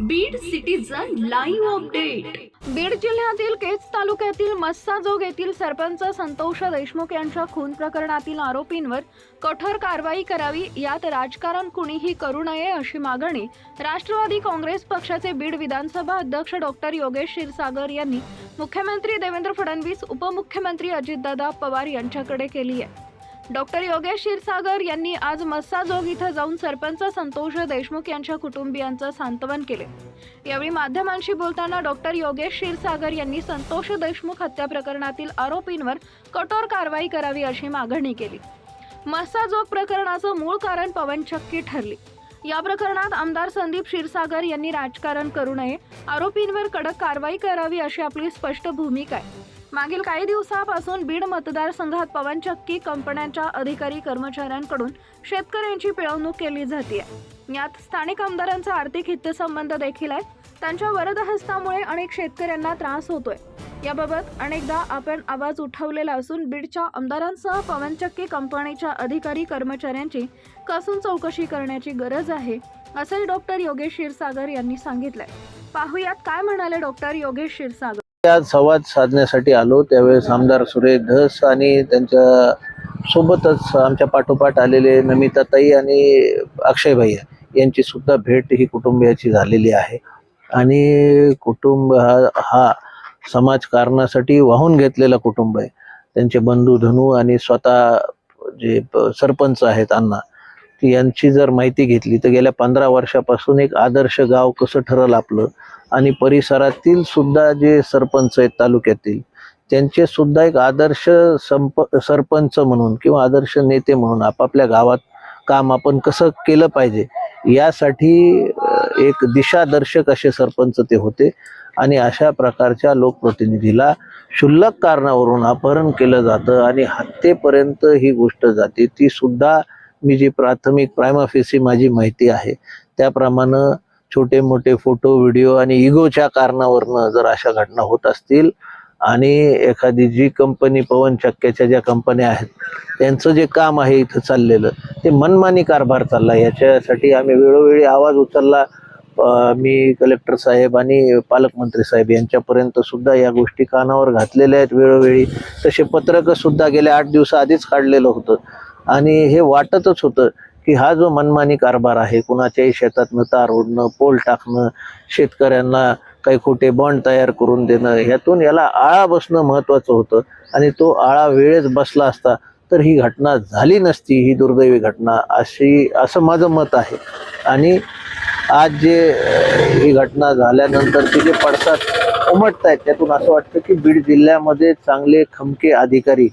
Beed citizen live update Beed जिल्ह्यातील केज तालुक्यातील मस्साजोग येथील सरपंच संतोष देशमुख यांच्या खून प्रकरणातील आरोपींवर कठोर कारवाई करावी यात राजकारण कुणीही करू नये अशी मागणी राष्ट्रवादी काँग्रेस पक्षाचे बीड विधानसभा अध्यक्ष डॉक्टर योगेश क्षीरसागर यांनी मुख्यमंत्री देवेंद्र फडणवीस उपमुख्यमंत्री अजितदादा पवार यांच्याकडे केली आहे. डॉक्टर योगेश क्षीरसागर यांनी आज मस्साजोग इथं जाऊन सरपंच संतोष देशमुख यांच्या कुटुंबियांचं सांत्वन केले. यावेळी माध्यमांशी बोलताना डॉक्टर योगेश क्षीरसागर यांनी संतोष देशमुख हत्या प्रकरणातील आरोपींवर कठोर कारवाई करावी अशी मागणी केली. मस्साजोग प्रकरणाचं मूळ कारण पवनचक्की ठरली. या प्रकरणात आमदार संदीप क्षीरसागर यांनी राजकारण करू नये आरोपींवर कडक कारवाई करावी अशी आपली स्पष्ट भूमिका आहे. मागील काही दिवसापासून बीड मतदारसंघात पवनचक्की कंपन्यांच्या अधिकारी कर्मचाऱ्यांकडून शेतकऱ्यांची पिळवणूक केली जाते यात स्थानिक आमदारांचा आर्थिक हितसंबंध देखील आहे त्यांच्या वरदहस्तामुळे अनेक शेतकऱ्यांना त्रास होतोय. याबाबत अनेकदा आपण आवाज उठवलेला असून बीडच्या आमदारांसह पवनचक्की कंपनीच्या अधिकारी कर्मचाऱ्यांची कसून चौकशी करण्याची गरज आहे असंही डॉक्टर योगेश क्षीरसागर यांनी सांगितलंय. पाहुयात काय म्हणाले डॉक्टर योगेश क्षीरसागर. आज संवाद साधण्यासाठी आलो. त्यावेळेस आमदार सुरेश धस आणि त्यांच्या सोबतच आमच्या पाठोपाठ आलेले नमिताताई आणि अक्षय भैया यांची सुद्धा भेट ही कुटुंबियाची झालेली आहे. आणि कुटुंब हा हा समाजकारणासाठी वाहून घेतलेला कुटुंब आहे. त्यांचे बंधू धनू आणि स्वतः जे सरपंच आहेत अण्णा यांची जर माहिती घेतली तर गेल्या पंधरा वर्षापासून एक आदर्श गाव कसं ठरलं आपलं? आणि परिसरातील सुद्धा जे सरपंच आहेत तालुक्यातील त्यांचे सुद्धा एक आदर्श संप सरपंच म्हणून किंवा आदर्श नेते म्हणून आपापल्या गावात काम आपण कसं केलं पाहिजे यासाठी एक दिशादर्शक असे सरपंच ते होते. आणि अशा प्रकारच्या लोकप्रतिनिधीला क्षुल्लक कारणावरून अपहरण केलं जातं आणि हत्येपर्यंत ही गोष्ट जाते. ती सुद्धा मी जी प्राथमिक प्रायमाफेसी माझी माहिती आहे त्याप्रमाणे छोटे मोठे फोटो व्हिडिओ आणि इगोच्या कारणावरनं जर अशा घटना होत असतील आणि एखादी जी कंपनी पवन चक्क्याच्या ज्या कंपन्या आहेत त्यांचं जे काम आहे इथं चाललेलं ते मनमानी कारभार चालला. याच्यासाठी आम्ही वेळोवेळी आवाज उचलला. मी कलेक्टर साहेब आणि पालकमंत्री साहेब यांच्यापर्यंत सुद्धा या गोष्टी कानावर घातलेल्या आहेत वेळोवेळी. तसे पत्रकं सुद्धा गेल्या आठ दिवसाआधीच काढलेलं होतं. आणि हे वाटतच होतं की हा जो मनमानी कारभार आहे कुणाच्याही शेतातनं तार ओढणं पोल टाकणं शेतकऱ्यांना काही खोटे बॉन्ड तयार करून देणं ह्यातून याला आळा बसणं महत्त्वाचं होतं. आणि तो आळा वेळेत बसला असता तर ही घटना झाली नसती ही दुर्दैवी घटना अशी असं माझं मत आहे. आणि आज जे ही घटना झाल्यानंतर जे पडसाद उमटत आहेत त्यातून असं वाटतं की बीड जिल्ह्यामध्ये चांगले खमके अधिकारी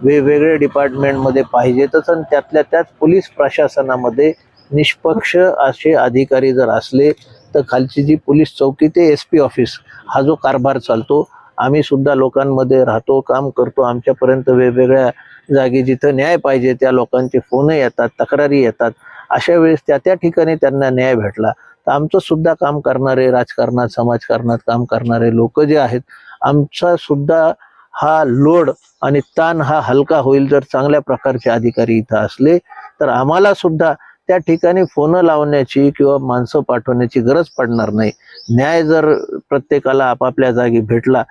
वेगवेगळे डिपार्टमेंटमध्ये पाहिजेतच आणि त्यातल्या त्याच पोलीस प्रशासनामध्ये निष्पक्ष असे अधिकारी जर असले तर खालची जी पोलीस चौकी ते एस पी ऑफिस हा जो कारभार चालतो आम्ही सुद्धा लोकांमध्ये राहतो काम करतो आमच्यापर्यंत वेगवेगळ्या जागी जिथं न्याय पाहिजे त्या लोकांचे फोन येतात तक्रारी येतात. अशा वेळेस त्या त्या ठिकाणी त्यांना न्याय भेटला. तर आमचं सुद्धा काम करणारे राजकारणात समाजकारणात काम करणारे लोक जे आहेत आमचा सुद्धा हा लोड आणि ताण हा हलका होईल जर चांगल्या प्रकारचे अधिकारी इथं असले तर आम्हाला सुद्धा त्या ठिकाणी फोन लावण्याची किंवा माणसं पाठवण्याची गरज पडणार नाही. न्याय जर प्रत्येकाला आपापल्या जागी भेटला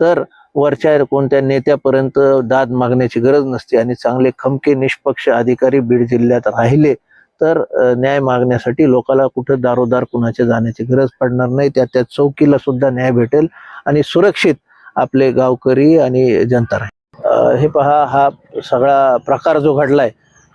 तर वरच्या कोणत्या नेत्यापर्यंत दाद मागण्याची गरज नसते आणि चांगले खमके निष्पक्ष अधिकारी बीड जिल्ह्यात राहिले तर न्याय मागण्यासाठी लोकाला कुठं दारोदार कुणाच्या जाण्याची गरज पडणार नाही. त्या त्या चौकीला सुद्धा न्याय भेटेल आणि सुरक्षित आपले गावकरी आणि जनता राहील. हे पहा हा सगळा प्रकार जो घडलाय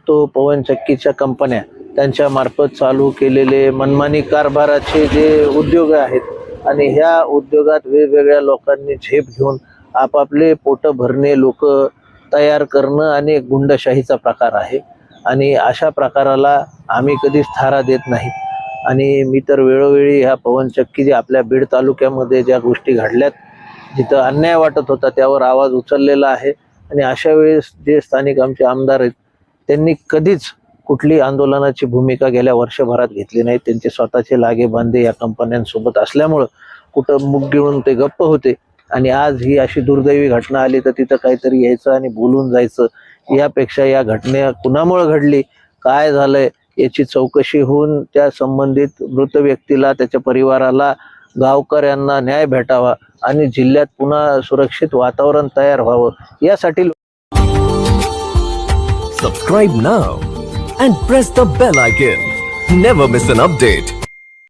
तो पवन चक्कीच्या कंपन्या त्यांच्या मार्फत चालू केलेले मनमानी कारभाराचे जे उद्योग आहेत आणि ह्या उद्योगात वेगवेगळ्या लोकांनी झेप घेऊन आपापले पोट भरणे लोक तयार करणं आणि गुंडशाहीचा प्रकार आहे. आणि अशा प्रकाराला आम्ही कधीच थारा देत नाही. आणि मी तर वेळोवेळी ह्या पवनचक्की जे आपल्या बीड तालुक्यामध्ये ज्या गोष्टी घडल्यात जिथं अन्याय वाटत होता त्यावर आवाज उचललेला आहे. आणि अशा वेळेस जे स्थानिक आमचे आमदार आहेत त्यांनी कधीच कुठली आंदोलनाची भूमिका गेल्या वर्षभरात घेतली नाही. त्यांचे स्वतःचे लागे बांधे या कंपन्यांसोबत असल्यामुळं कुठं मुग घेऊन ते गप्प होते. आणि आज ही अशी दुर्दैवी घटना आली तर तिथं काहीतरी यायचं आणि बोलून जायचं. यापेक्षा या घटने कुणामुळे घडली काय झालंय याची चौकशी होऊन त्या संबंधित मृत व्यक्तीला त्याच्या परिवाराला गावकऱ्यांना न्याय भेटावा आणि जिल्ह्यात पुन्हा सुरक्षित वातावरण तयार व्हावं यासाठी subscribe now and press the bell icon never miss an update